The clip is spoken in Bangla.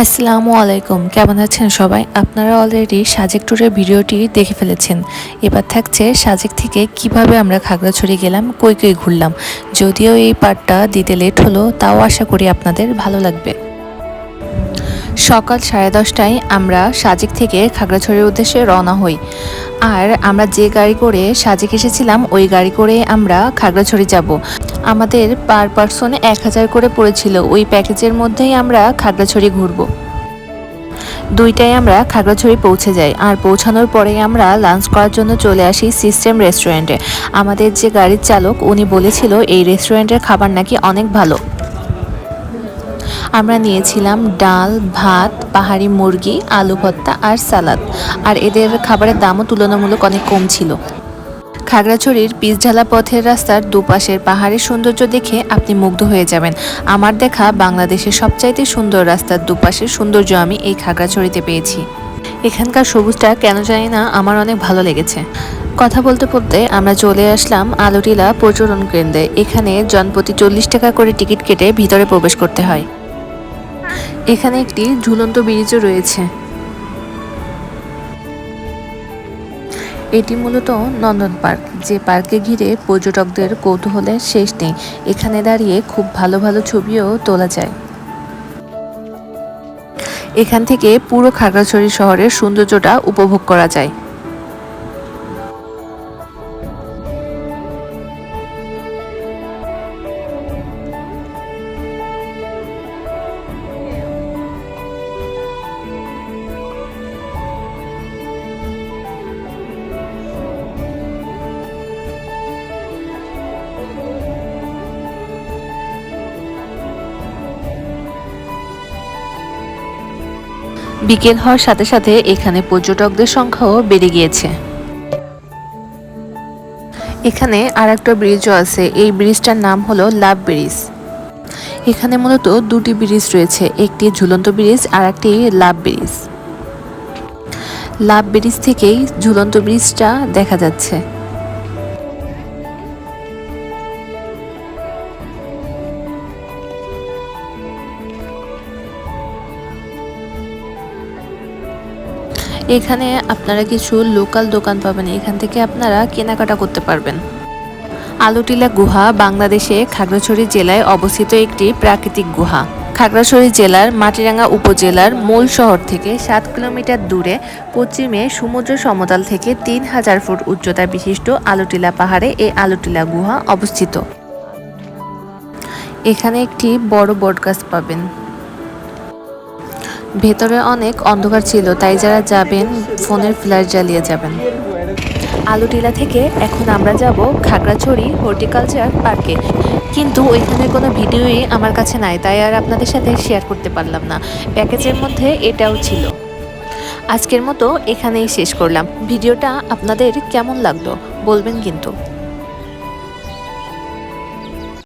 আসসালামু আলাইকুম। কেমন আছেন সবাই? আপনারা অলরেডি সাজেক ট্যুরের ভিডিওটি দেখে ফেলেছেন। এবার থাকছে সাজেক থেকে কীভাবে আমরা খাগড়াছড়ি গেলাম, কই কই ঘুরলাম। যদিও এই পার্টটা দিতে লেট হলো, তাও আশা করি আপনাদের ভালো লাগবে। সকাল সাড়ে দশটায় আমরা সাজেক থেকে খাগড়াছড়ির উদ্দেশ্যে রওনা হই। আর আমরা যে গাড়ি করে সাজেক এসেছিলাম, ওই গাড়ি করে আমরা খাগড়াছড়ি যাব। আমাদের পার পার্সনে এক হাজার করে পড়েছিল। ওই প্যাকেজের মধ্যেই আমরা খাগড়াছড়ি ঘুরব। দুইটায় আমরা খাগড়াছড়ি পৌঁছে যাই। আর পৌঁছানোর পরেই আমরা লাঞ্চ করার জন্য চলে আসি সিস্টেম রেস্টুরেন্টে আমাদের যে গাড়ির চালক, উনি বলেছিল, এই রেস্টুরেন্টের খাবার নাকি অনেক ভালো। আমরা নিয়েছিলাম ডাল, ভাত, পাহাড়ি মুরগি, আলু ভর্তা আর সালাদ। আর এদের খাবারের দামও তুলনামূলক অনেক কম ছিল। খাগড়াছড়ির পিচঢালা পথের রাস্তার দুপাশের পাহাড়ের সৌন্দর্য দেখে আপনি মুগ্ধ হয়ে যাবেন। আমার দেখা বাংলাদেশের সবচাইতে সুন্দর রাস্তার দুপাশের সৌন্দর্য আমি এই খাগড়াছড়িতে পেয়েছি। এখানকার সবুজটা কেন জানি না আমার অনেক ভালো লেগেছে। কথা বলতে বলতে আমরা চলে আসলাম আলোটিলা পর্যটন কেন্দ্রে। এখানে জনপ্রতি চল্লিশ টাকা করে টিকিট কেটে ভিতরে প্রবেশ করতে হয়। এখানে একটি ঝুলন্ত ব্রিজও রয়েছে। এটি মূলত নন্দন পার্ক, যে পার্কে ঘিরে পর্যটকদের কৌতূহলের শেষ নেই। এখানে দাঁড়িয়ে খুব ভালো ভালো ছবিও তোলা যায়। এখান থেকে পুরো খাগড়াছড়ি শহরের সৌন্দর্যটা উপভোগ করা যায়। বিকেল হওয়ার সাথে সাথে এখানে পর্যটকদের সংখ্যাও বেড়ে গিয়েছে। এখানে আর একটা ব্রিজও আছে। এই ব্রিজটার নাম হলো লাভ ব্রিজ এখানে মূলত দুটি ব্রিজ রয়েছে। একটি ঝুলন্ত ব্রিজ আর একটি লাভ ব্রিজ লাভ ব্রিজ থেকেই ঝুলন্ত ব্রিজটা দেখা যাচ্ছে। এখানে আপনারা কিছু লোকাল দোকান পাবেন। এখান থেকে আপনারা কেনাকাটা করতে পারবেন। আলুটিলা গুহা বাংলাদেশে খাগড়াছড়ি জেলায় অবস্থিত একটি প্রাকৃতিক গুহা। খাগড়াছড়ি জেলার মাটিরাঙ্গা উপজেলার মূল শহর থেকে সাত কিলোমিটার দূরে পশ্চিমে সমুদ্র সমতল থেকে তিন হাজার ফুট উচ্চতা বিশিষ্ট আলুটিলা পাহাড়ে এই আলুটিলা গুহা অবস্থিত। এখানে একটি বড় বটগাছ পাবেন। ভেতরে অনেক অন্ধকার ছিল, তাই যারা যাবেন, ফোনের ফ্ল্যাশ জ্বালিয়ে যাবেন। আলুটিলা থেকে এখন আমরা যাব খাগড়াছড়ি হর্টিকালচার পার্কে। কিন্তু ওইখানে কোনো ভিডিওই আমার কাছে নাই, তাই আর আপনাদের সাথে শেয়ার করতে পারলাম না। প্যাকেজের মধ্যে এটাও ছিল। আজকের মতো এখানেই শেষ করলাম। ভিডিওটা আপনাদের কেমন লাগল, বলবেন কিন্তু।